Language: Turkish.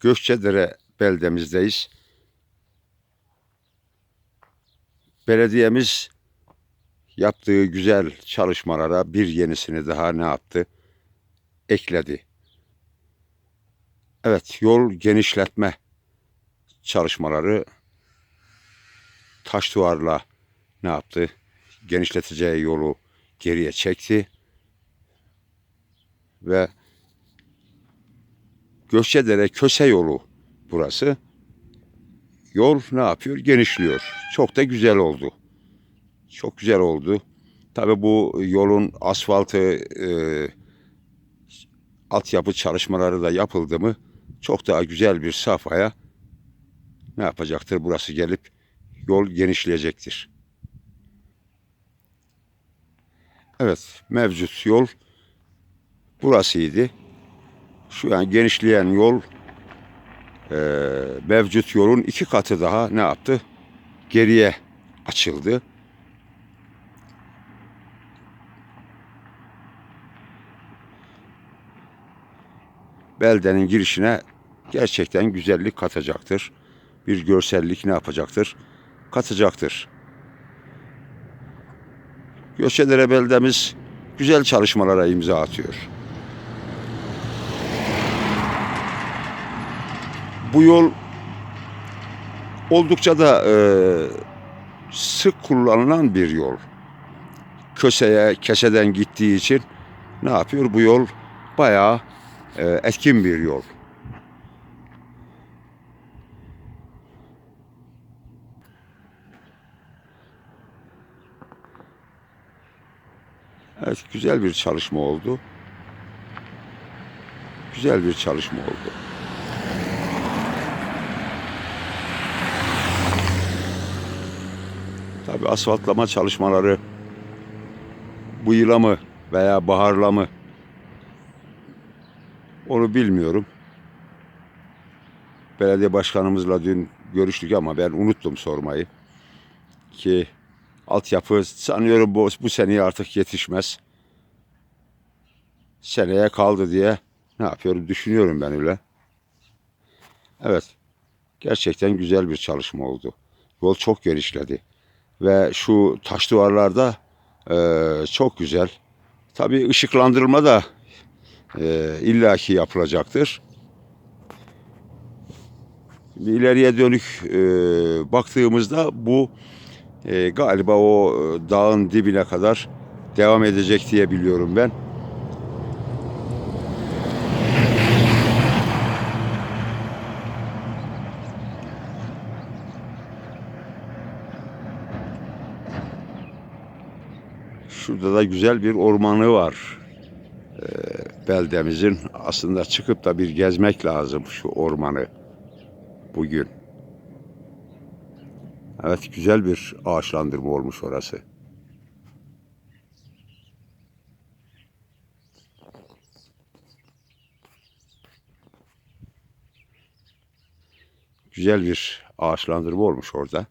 Gökçedere beldemizdeyiz. Belediyemiz yaptığı güzel çalışmalara bir yenisini daha ne yaptı? Ekledi. Evet, yol genişletme çalışmaları taş duvarla ne yaptı? Genişleteceği yolu geriye çekti ve Gökçedere Köse yolu burası. Yol ne yapıyor? Genişliyor. Çok da güzel oldu. Çok güzel oldu. Tabi bu yolun asfaltı, e, altyapı çalışmaları da yapıldı mı çok daha güzel bir safhaya ne yapacaktır? Burası gelip yol genişleyecektir. Evet, mevcut yol burasıydı. Şu an genişleyen yol e, mevcut yolun iki katı daha ne yaptı? Geriye açıldı. beldenin girişine gerçekten güzellik katacaktır. Bir görsellik ne yapacaktır? Katacaktır. Göçedere beldemiz güzel çalışmalara imza atıyor. Bu yol oldukça da e, sık kullanılan bir yol. Köseye, keseden gittiği için ne yapıyor? Bu yol bayağı e, etkin bir yol. Evet, güzel bir çalışma oldu. Güzel bir çalışma oldu. Tabii asfaltlama çalışmaları bu yıla mı veya baharla mı onu bilmiyorum. Belediye başkanımızla dün görüştük ama ben unuttum sormayı. Ki altyapı sanıyorum bu, bu seneye artık yetişmez. Seneye kaldı diye ne yapıyorum düşünüyorum ben öyle. Evet. Gerçekten güzel bir çalışma oldu. Yol çok genişledi. Ve şu taş duvarlarda eee, çok güzel. Tabii ışıklandırılma da e, illaki yapılacaktır. İleriye dönük e, baktığımızda bu e, galiba o e, dağın dibine kadar devam edecek diye biliyorum ben. Şurada da güzel bir ormanı var beldemizin aslında çıkıp da bir gezmek lazım şu ormanı bugün. Evet güzel bir ağaçlandırma olmuş orası. Güzel bir ağaçlandırma olmuş orada.